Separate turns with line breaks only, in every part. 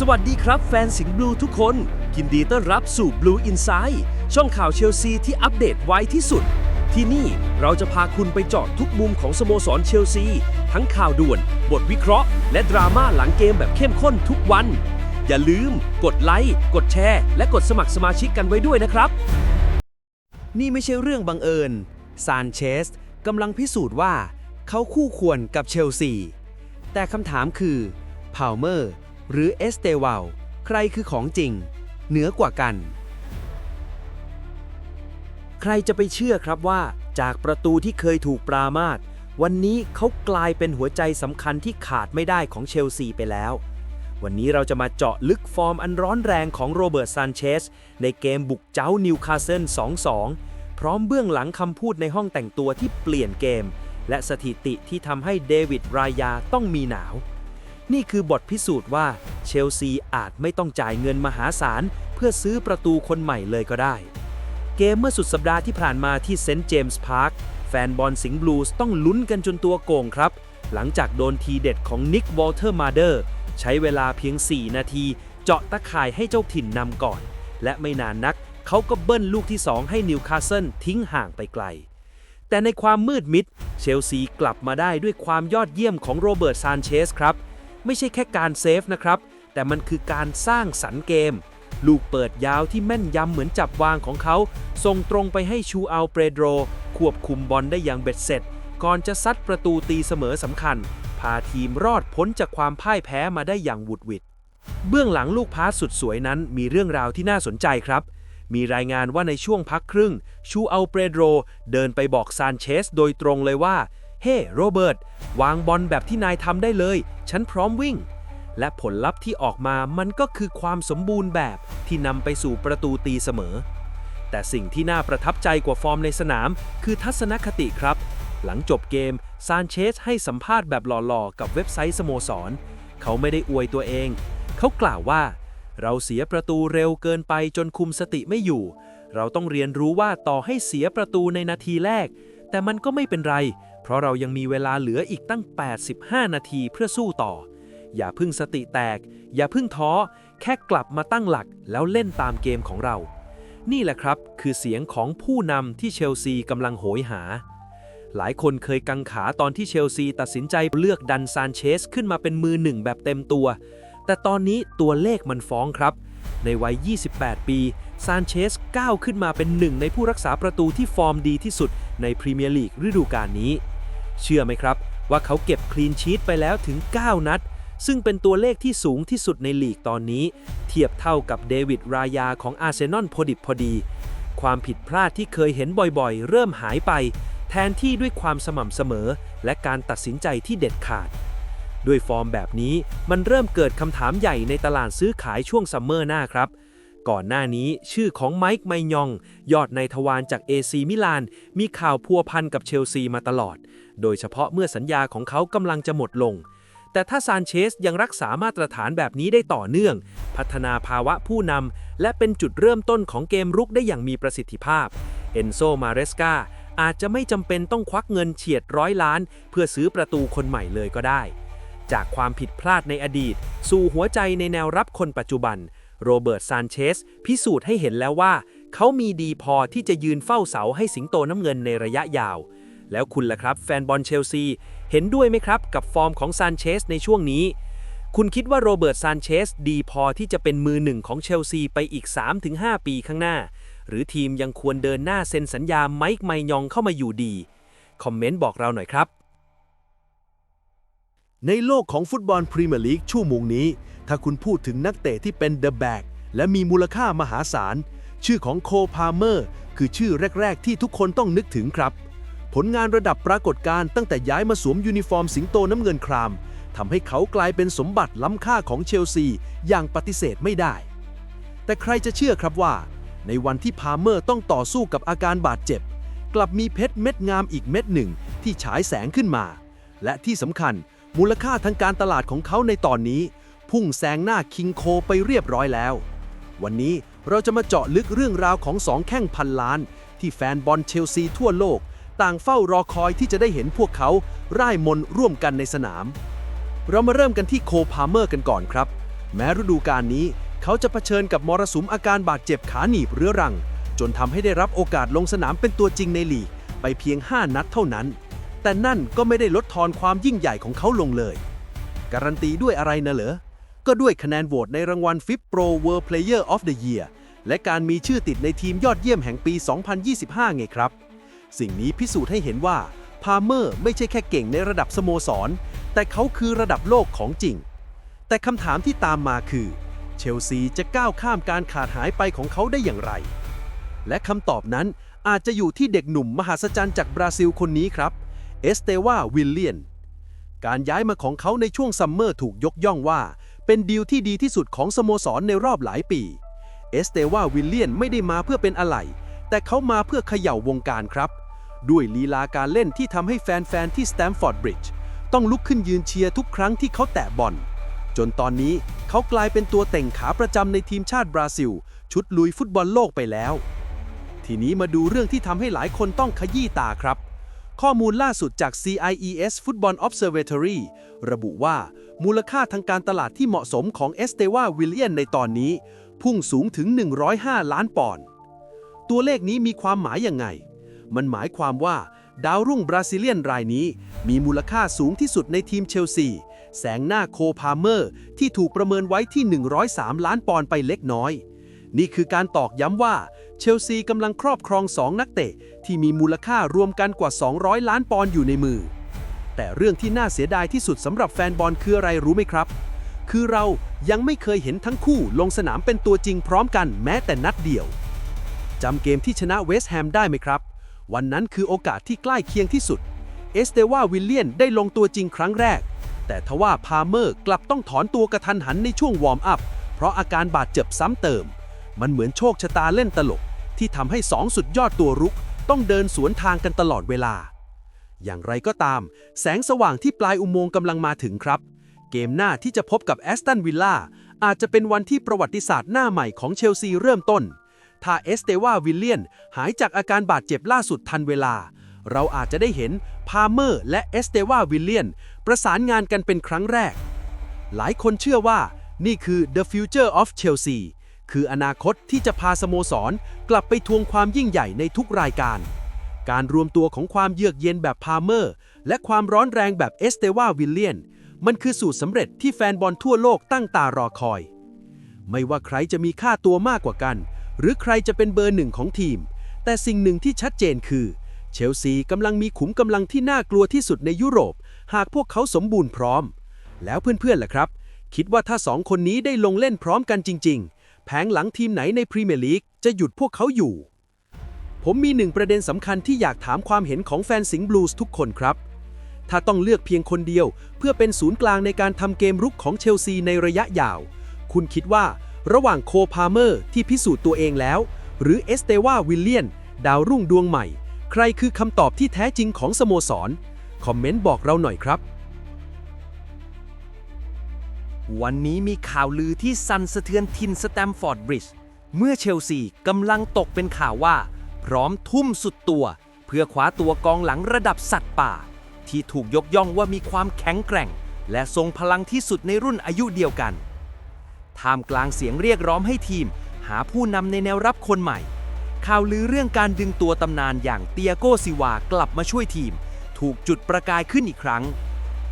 สวัสดีครับแฟนสิงห์บลูทุกคนยินดีต้อนรับสู่ Blue Inside ช่องข่าวเชลซีที่อัปเดตไวที่สุด ที่นี่เราจะพาคุณไปเจาะทุกมุมของสโมสรเชลซี ทั้งข่าวด่วน บทวิเคราะห์ และดราม่าหลังเกมแบบเข้มข้นทุกวัน อย่าลืม กดไลค์กดแชร์ และกดสมัครสมาชิกกันไว้ด้วยนะครับ
นี่ไม่ใช่เรื่องบังเอิญซานเชสกำลังพิสูจน์ว่า เขาคู่ควรกับเชลซี แต่คำถามคือพาวเมอร์ หรือเอสเตวาลใครคือของจริง เหนือกว่ากัน
ใครจะไปเชื่อครับว่า จากประตูที่เคยถูกปรามาสวันนี้เขากลายเป็นหัวใจสำคัญที่ขาดไม่ได้ของเชลซีไปแล้ว วันนี้เราจะมาเจาะลึกฟอร์มอันร้อนแรงของโรเบิร์ตซานเชสในเกมบุกเจ้านิวคาสเซิล 2-2 พร้อมเบื้องหลังคำพูดในห้องแต่งตัวที่เปลี่ยนเกม และสถิติที่ทำให้เดวิดรายาต้องมีหนาว นี่คือบทพิสูจน์ว่าเชลซีอาจไม่ต้องจ่ายเงินมหาศาล เพื่อซื้อประตูคนใหม่เลยก็ได้ เกมเมื่อสุดสัปดาห์ที่ผ่านมาที่เซนต์เจมส์พาร์คแฟนบอลสิงห์บลูส์ต้องลุ้นกันจนตัวโก่งครับ หลังจากโดนทีเด็ดของนิกวอลเทอร์มาเดอร์ใช้เวลาเพียง 4 นาที เจาะตะข่ายให้เจ้าถิ่นนำก่อน และไม่นานนัก เขาก็เบิ้ลลูกที่ 2 ให้นิวคาสเซิลทิ้งห่างไปไกล แต่ในความมืดมิด เชลซีกลับมาได้ด้วยความยอดเยี่ยมของโรเบิร์ตซานเชสครับ ไม่ใช่แค่การเซฟนะครับ แต่มันคือการสร้างสรรค์เกม ลูกเปิดยาวที่แม่นยำเหมือนจับวางของเขาส่งตรงไปให้ชูอัลเปโดรควบคุมบอลได้อย่างเบ็ดเสร็จ ก่อนจะซัดประตูตีเสมอสำคัญ พาทีมรอดพ้นจากความพ่ายแพ้มาได้อย่างหวุดหวิดเบื้องหลังลูกพาสสุดสวยนั้นมีเรื่องราวที่น่าสนใจครับ มีรายงานว่าในช่วงพักครึ่ง ชูอัลเปโดรเดินไปบอกซานเชสโดยตรงเลยว่า เฮ้ โรเบิร์ต วางบอลแบบที่นายทำได้เลย ฉันพร้อมวิ่ง และผลลัพธ์ที่ออกมามันก็คือความสมบูรณ์แบบที่นำไปสู่ประตูตีเสมอ แต่สิ่งที่น่าประทับใจกว่าฟอร์มในสนาม คือทัศนคติครับ หลังจบเกม ซานเชสให้สัมภาษณ์แบบหล่อๆ กับเว็บไซต์สโมสร เขาไม่ได้อวยตัวเอง เขากล่าวว่า เราเสียประตูเร็วเกินไปจนคุมสติไม่อยู่ เราต้องเรียนรู้ว่าต่อให้เสียประตูในนาทีแรก แต่มันก็ไม่เป็นไร เพราะเรายังมีเวลาเหลืออีกตั้ง 85 นาทีเพื่อสู้ต่อ อย่าพึ่งสติแตก อย่าพึ่งท้อ แค่กลับมาตั้งหลักแล้วเล่นตามเกมของเรา นี่แหละครับคือเสียงของผู้นำที่เชลซีกำลังโหยหา หลายคนเคยกังขาตอนที่เชลซีตัดสินใจเลือกดันซานเชสขึ้นมาเป็นมือหนึ่งแบบเต็มตัว แต่ตอนนี้ตัวเลขมันฟ้องครับในวัย 28 ปี ซานเชสก้าวขึ้นมาเป็นหนึ่งในผู้รักษาประตูที่ฟอร์มดีที่สุดในพรีเมียร์ลีกฤดูกาลนี้ เชื่อไหมครับ ว่าเขาเก็บคลีนชีตไปแล้วถึง 9 นัด ซึ่งเป็นตัวเลขที่สูงที่สุดในลีกตอนนี้ เทียบเท่ากับเดวิดรายาของอาร์เซนอลพอดิบพอดี ความผิดพลาดที่เคยเห็นบ่อยๆ เริ่มหายไป แทนที่ด้วยความสม่ำเสมอ และการตัดสินใจที่เด็ดขาด ด้วยฟอร์มแบบนี้มันเริ่มเกิดคำถามใหญ่ในตลาดซื้อขายช่วงซัมเมอร์หน้าครับ ก่อนหน้านี้ชื่อของไมค์ไมยอง ยอดในทวารจากเอซีมิลาน มีข่าวพัวพันกับเชลซีมาตลอด โดยเฉพาะเมื่อสัญญาของเขากำลังจะหมดลง แต่ถ้าซานเชสยังรักษามาตรฐานแบบนี้ได้ต่อเนื่อง พัฒนาภาวะผู้นำและเป็นจุดเริ่มต้นของเกมรุกได้อย่างมีประสิทธิภาพ เอนโซมาเรสกาอาจจะไม่จำเป็นต้องควักเงินเฉียดร้อยล้าน เพื่อซื้อประตูคนใหม่เลยก็ได้ จากความผิดพลาดในอดีต สู่หัวใจในแนวรับคนปัจจุบัน โรเบิร์ตซานเชสพิสูจน์ให้เห็นแล้วว่า เขามีดีพอที่จะยืนเฝ้าเสาให้สิงโตน้ำเงินในระยะยาว แล้วคุณล่ะครับ แฟนบอลเชลซี เห็นด้วยไหมครับ กับฟอร์มของซานเชสในช่วงนี้ คุณคิดว่าโรเบิร์ตซานเชสดีพอที่จะเป็นมือหนึ่งของเชลซีไปอีก 3-5 ปีข้างหน้า หรือทีมยังควรเดินหน้าเซ็นสัญญาไมค์ไมยองเข้ามาอยู่ดี คอมเมนต์บอกเราหน่อยครับ
ในโลกของฟุตบอลพรีเมียร์ลีกชั่วโมงนี้ ถ้าคุณพูดถึงนักเตะที่เป็นเดอะแบกและมีมูลค่ามหาศาล ชื่อของโคพาเมอร์ คือชื่อแรก ๆ ที่ทุกคนต้องนึกถึงครับ ผลงานระดับปรากฏการ์ตั้งแต่ย้ายมาสวมยูนิฟอร์มสิงโตน้ำเงินครามทำให้เขากลายเป็นสมบัติล้ำค่าของเชลซีอย่างปฏิเสธไม่ได้ แต่ใครจะเชื่อครับว่า ในวันที่พาเมอร์ต้องต่อสู้กับอาการบาดเจ็บ กลับมีเพชรเม็ดงามอีกเม็ดหนึ่งที่ฉายแสงขึ้นมา และที่สำคัญมูลค่าทางการตลาดของเขาในตอนนี้ พุ่งแซงหน้าคิงโคไปเรียบร้อยแล้ว วันนี้เราจะมาเจาะลึกเรื่องราวของสองแข้งพันล้าน ที่แฟนบอลเชลซีทั่วโลก ต่างเฝ้ารอคอยที่จะได้เห็นพวกเขาร่ายมนร่วมกันในสนาม เรามาเริ่มกันที่โคพาเมอร์กันก่อนครับ แม้ฤดูกาลนี้เขาจะเผชิญกับมรสุมอาการบาดเจ็บขาหนีบเรื้อรัง จนทำให้ได้รับโอกาสลงสนามเป็นตัวจริงในลีก ไปเพียง 5 นัดเท่านั้น แต่นั่นก็ไม่ได้ลดทอนความยิ่งใหญ่ของเขาลงเลย การันตีด้วยอะไรนะเหรอ ก็ด้วยคะแนนโหวตในรางวัล FIP Pro World Player of the Year และการมีชื่อติดในทีมยอดเยี่ยมแห่งปี 2025 ไงครับ สิ่งนี้พิสูจน์ให้เห็นว่าพาเมอร์ไม่ใช่แค่เก่งในระดับสโมสร แต่เขาคือระดับโลกของจริง แต่คำถามที่ตามมาคือ เชลซีจะก้าวข้ามการขาดหายไปของเขาได้อย่างไร และคำตอบนั้นอาจจะอยู่ที่เด็กหนุ่มมหัศจรรย์จากบราซิลคนนี้ครับ เอสเตวา วิลเลียน การย้ายมาของเขาในช่วงซัมเมอร์ถูกยกย่องว่า เป็นดีลที่ดีที่สุดของสโมสรในรอบหลายปี เอสเตวาวิลเลียนไม่ได้มาเพื่อเป็นอะไร แต่เขามาเพื่อเขย่าวงการครับ ด้วยลีลาการเล่นที่ทำให้แฟน ๆ ที่สแตมฟอร์ดบริดจ์ต้องลุกขึ้นยืนเชียร์ทุกครั้งที่เขาแตะบอลจนตอนนี้เขากลายเป็นตัวเต่งขาประจำในทีมชาติบราซิล ชุดลุยฟุตบอลโลกไปแล้ว ทีนี้มาดูเรื่องที่ทำให้หลายคนต้องขยี้ตาครับ ข้อมูลล่าสุดจาก CIES Football Observatory ระบุว่า มูลค่าทางการตลาดที่เหมาะสมของเอสเตวาวิลเลียนในตอนนี้ พุ่งสูงถึง 105 ล้านปอนด์ ตัวเลขนี้มีความหมายยังไง มันหมายความว่า ดาวรุ่งบราซิเลียนรายนี้ มีมูลค่าสูงที่สุดในทีมเชลซี แสงหน้าโคพาเมอร์ ที่ถูกประเมินไว้ที่ 103 ล้านปอนด์ไปเล็กน้อย นี่คือการตอกย้ำว่า เชลซีกำลังครอบครอง 2 นักเตะ ที่มีมูลค่ารวมกันกว่า 200 ล้านปอนด์อยู่ในมือ แต่เรื่องที่น่าเสียดายที่สุดสำหรับแฟนบอลคืออะไรรู้ไหมครับ คือเรายังไม่เคยเห็นทั้งคู่ลงสนามเป็นตัวจริงพร้อมกันแม้แต่นัดเดียวจำเกมที่ชนะเวสต์แฮมได้ไหมครับ วันนั้นคือโอกาสที่ใกล้เคียงที่สุด เอสเตวาวิลเลียนได้ลงตัวจริงครั้งแรก แต่ทว่าพาเมอร์กลับต้องถอนตัวกระทันหันในช่วงวอร์มอัพ เพราะอาการบาดเจ็บซ้ำเติม มันเหมือนโชคชะตาเล่นตลก ที่ทำให้สองสุดยอดตัวรุกต้องเดินสวนทางกันตลอดเวลา อย่างไรก็ตาม แสงสว่างที่ปลายอุโมงค์กำลังมาถึงครับ เกมหน้าที่จะพบกับแอสตันวิลล่าอาจจะเป็นวันที่ประวัติศาสตร์หน้าใหม่ของเชลซีเริ่มต้น ถ้าเอสเตวาวิลเลียนหายจากอาการบาดเจ็บล่าสุดทันเวลา เราอาจจะได้เห็นพาเมอร์และเอสเตวาวิลเลียนประสานงานกันเป็นครั้งแรก หลายคนเชื่อว่านี่คือ the future of Chelsea คืออนาคตที่จะพาสโมสร กลับไปทวงความยิ่งใหญ่ในทุกรายการ การรวมตัวของความเยือกเย็นแบบพาเมอร์ และความร้อนแรงแบบเอสเตวาวิลเลียน มันคือสูตรสำเร็จที่แฟนบอลทั่วโลกตั้งตารอคอย ไม่ว่าใครจะมีค่าตัวมากกว่ากัน หรือใครจะเป็นเบอร์หนึ่งของทีม แต่สิ่งหนึ่งที่ชัดเจนคือ เชลซีกำลังมีขุมกำลังที่น่ากลัวที่สุดในยุโรป หากพวกเขาสมบูรณ์พร้อม แล้วเพื่อนๆล่ะครับ คิดว่าถ้าสองคนนี้ได้ลงเล่นพร้อมกันจริง ๆ แผงหลังทีมไหนในพรีเมียร์ลีกจะหยุดพวกเขาอยู่ ผมมีหนึ่งประเด็นสำคัญที่อยากถามความเห็นของแฟนสิงห์บลูส์ทุกคนครับ ถ้าต้องเลือกเพียงคนเดียว เพื่อเป็นศูนย์กลางในการทำเกมรุกของเชลซีในระยะยาว คุณคิดว่าระหว่างโคพาเมอร์ที่พิสูจน์ตัวเองแล้ว หรือเอสเตวาวิลเลียน ดาวรุ่งดวงใหม่ ใครคือคำตอบที่แท้จริงของสโมสร คอมเมนต์บอกเราหน่อยครับ
วันนี้มีข่าวลือที่สั่นสะเทือนทินสแตมฟอร์ดบริดจ์เมื่อเชลซีกำลังตกเป็นข่าวว่า พร้อมทุ่มสุดตัว เพื่อคว้าตัวกองหลังระดับสัตว์ป่า ที่ถูกยกย่องว่ามีความแข็งแกร่ง และทรงพลังที่สุดในรุ่นอายุเดียวกันท่ามกลางเสียงเรียกร้องให้ทีม หาผู้นำในแนวรับคนใหม่ ข่าวลือเรื่องการดึงตัวตำนานอย่างเตียโกซิวากลับมาช่วยทีม ถูกจุดประกายขึ้นอีกครั้ง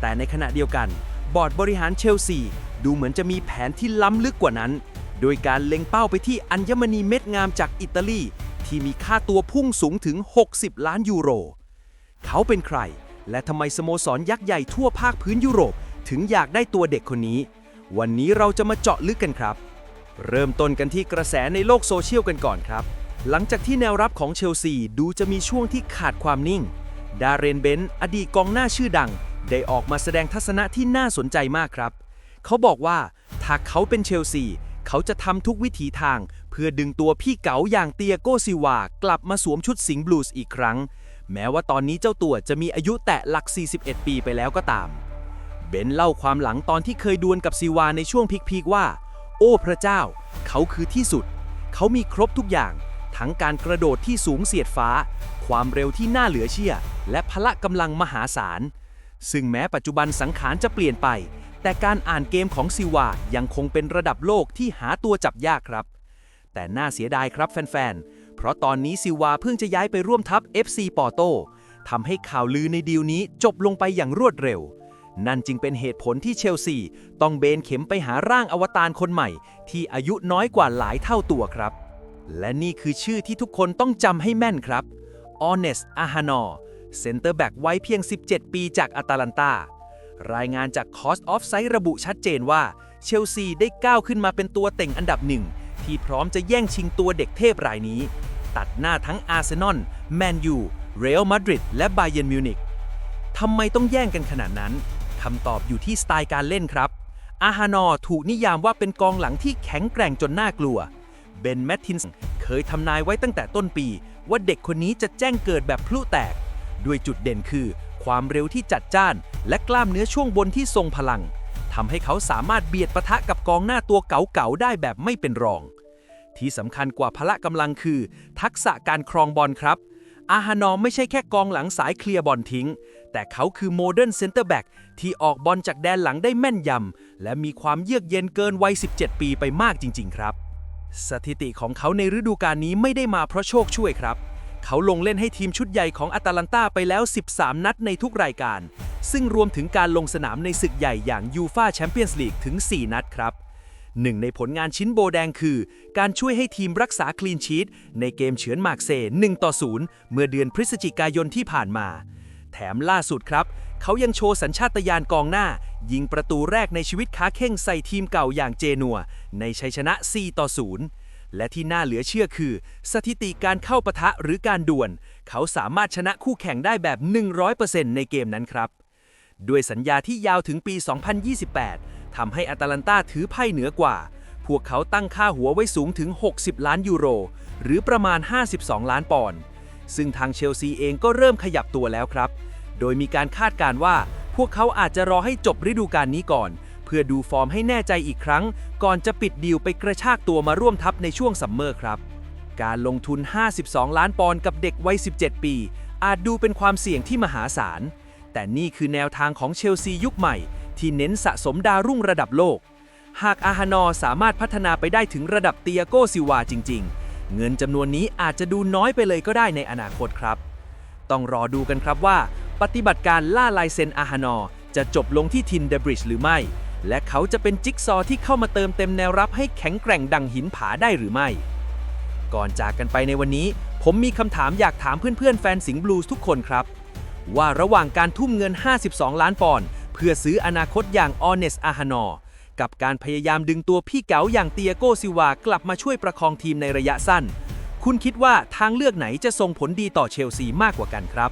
แต่ในขณะเดียวกัน บอร์ดบริหารเชลซี ดูเหมือนจะมีแผนที่ล้ำลึกกว่านั้น โดยการเล็งเป้าไปที่อัญมณีเม็ดงามจากอิตาลี ที่มีค่าตัวพุ่งสูงถึง 60 ล้านยูโร เขาเป็นใคร และทำไมสโมสรยักษ์ใหญ่ทั่วภาคพื้นยุโรป ถึงอยากได้ตัวเด็กคนนี้ วันนี้เราจะมาเจาะลึกกันครับ เริ่มต้นกันที่กระแสในโลกโซเชียลกันก่อนครับ หลังจากที่แนวรับของเชลซีดูจะมีช่วงที่ขาดความนิ่ง ดาเรนเบนต์อดีตกองหน้าชื่อดัง ได้ออกมาแสดงทัศนะที่น่าสนใจมากครับ เขาบอกว่าถ้าเขาเป็นเชลซี เขาจะทำทุกวิถีทาง เพื่อดึงตัวพี่เก๋าอย่างเตียโกซิวากลับมาสวมชุดสิงห์บลูส์อีกครั้ง แม้ว่าตอนนี้เจ้าตัวจะมีอายุแตะหลัก 41 ปีไปแล้วก็ตาม เบนเล่าความหลังตอนที่เคยดวลกับซิวาในช่วงพีคๆว่า โอ้พระเจ้า เขาคือที่สุด เขามีครบทุกอย่างทั้งการกระโดดที่สูงเสียดฟ้า ความเร็วที่น่าเหลือเชื่อ และพละกำลังมหาศาล ซึ่งแม้ปัจจุบันสังขารจะเปลี่ยนไป แต่การอ่านเกมของซิวายังคงเป็นระดับโลกที่หาตัวจับยากครับ แต่น่าเสียดายครับแฟนๆ เพราะตอนนี้ซิวาเพิ่งจะย้ายไปร่วมทัพ FC ปอโตทำให้ข่าวลือในดีลนี้จบลงไปอย่างรวดเร็ว นั่นจึงเป็นเหตุผลที่เชลซีต้องเบนเข็มไปหาร่างอวตารคนใหม่ ที่อายุน้อยกว่าหลายเท่าตัวครับ และนี่คือชื่อที่ทุกคนต้องจำให้แม่นครับออ เซนเตอร์แบ็กไว้เพียง 17 ปีจากอาตาลันตารายงานจากคอสออฟไซต์ระบุชัดเจนว่าเชลซีได้ก้าวขึ้นมาเป็นตัวเต่งอันดับหนึ่ง ที่พร้อมจะแย่งชิงตัวเด็กเทพรายนี้ ตัดหน้าทั้งอาร์เซนอลแมนยูเรอัลมาดริดและบาเยนมิวนิกทำไมต้องแย่งกันขนาดนั้นคำตอบอยู่ที่สไตล์การเล่นครับ อาฮานอถูกนิยามว่าเป็นกองหลังที่แข็งแกร่งจนน่ากลัว เบนแมตตินส์เคยทำนายไว้ตั้งแต่ต้นปี ว่าเด็กคนนี้จะแจ้งเกิดแบบพลุแตก ด้วยจุดเด่นคือ ความเร็วที่จัดจ้าน และกล้ามเนื้อช่วงบนที่ทรงพลังทำให้เขาสามารถเบียดปะทะกับกองหน้าตัวเก๋าๆได้แบบไม่เป็นรอง ที่สำคัญกว่าพละกำลังคือ ทักษะการครองบอลครับ อาฮานอมไม่ใช่แค่กองหลังสายเคลียร์บอลทิ้ง แต่เขาคือโมเดิร์นเซนเตอร์แบ็กที่ออกบอลจากแดนหลังได้แม่นยำและมีความเยือกเย็นเกินวัย 17 ปีไปมากจริง ๆ ครับ สถิติของเขาในฤดูกาลนี้ไม่ได้มาเพราะโชคช่วยครับ เขาลงเล่นให้ทีมชุดใหญ่ของอาตาลันตาไปแล้ว 13 นัดในทุกรายการ ซึ่งรวมถึงการลงสนามในศึกใหญ่อย่างยูฟาแชมเปี้ยนส์ลีกถึง 4 นัดครับหนึ่งในผลงานชิ้นโบแดงคือ การช่วยให้ทีมรักษาคลีนชีตในเกมเฉือนมาร์กเซ1ต่อ0เมื่อเดือนพฤศจิกายนที่ผ่านมา แถมล่าสุดครับ เขายังโชว์สัญชาตญาณกองหน้า ยิงประตูแรกในชีวิตค้าเข่งใส่ทีมเก่าอย่างเจนัว ในชัยชนะ 4 ต่อ 0 และที่น่าเหลือเชื่อคือ สถิติการเข้าปะทะหรือการดวลเขาสามารถชนะคู่แข่งได้แบบ 100%ในเกมนั้นครับ ด้วยสัญญาที่ยาวถึงปี 2028 ทำให้อตาลันตาถือไพ่เหนือกว่า พวกเขาตั้งค่าหัวไว้สูงถึง 60 ล้านยูโร หรือประมาณ 52 ล้านปอนด์ ซึ่งทางเชลซีเองก็เริ่มขยับตัวแล้วครับ โดยมีการคาดการว่า พวกเขาอาจจะรอให้จบฤดูกาลนี้ก่อน พื่อดูฟอร์มให้แน่ใจอีกครั้ง ก่อนจะปิดดีลไปกระชากตัวมาร่วมทัพในช่วงซัมเมอร์ครับ การลงทุน 52 ล้านปอนด์กับเด็กวัย 17 ปี อาจดูเป็นความเสี่ยงที่มหาศาล แต่นี่คือแนวทางของเชลซียุคใหม่ ที่เน้นสะสมดาวรุ่งระดับโลก หากอาฮานอสามารถพัฒนาไปได้ถึงระดับเตียโกซิวาจริง ๆ เงินจำนวนนี้อาจจะดูน้อยไปเลยก็ได้ในอนาคตครับ ต้องรอดูกันครับว่า ปฏิบัติการล่าลายเซ็นอาฮานอจะจบลงที่ทินเดบริดจ์หรือไม่ และเขาจะเป็นจิ๊กซอว์ที่เข้ามาเติมเต็มแนวรับให้แข็งแกร่งดังหินผาได้หรือไม่ ก่อนจากกันไปในวันนี้ ผมมีคำถามอยากถามเพื่อนๆ แฟนสิงห์บลูส์ทุกคนครับ ว่าระหว่างการทุ่มเงิน 52 ล้านปอนด์เพื่อซื้ออนาคตอย่างออเนสอาฮานอกับการพยายามดึงตัวพี่เก๋าอย่างเตียโกซิวากลับมาช่วยประคองทีมในระยะสั้น คุณคิดว่าทางเลือกไหนจะส่งผลดีต่อเชลซีมากกว่ากันครับ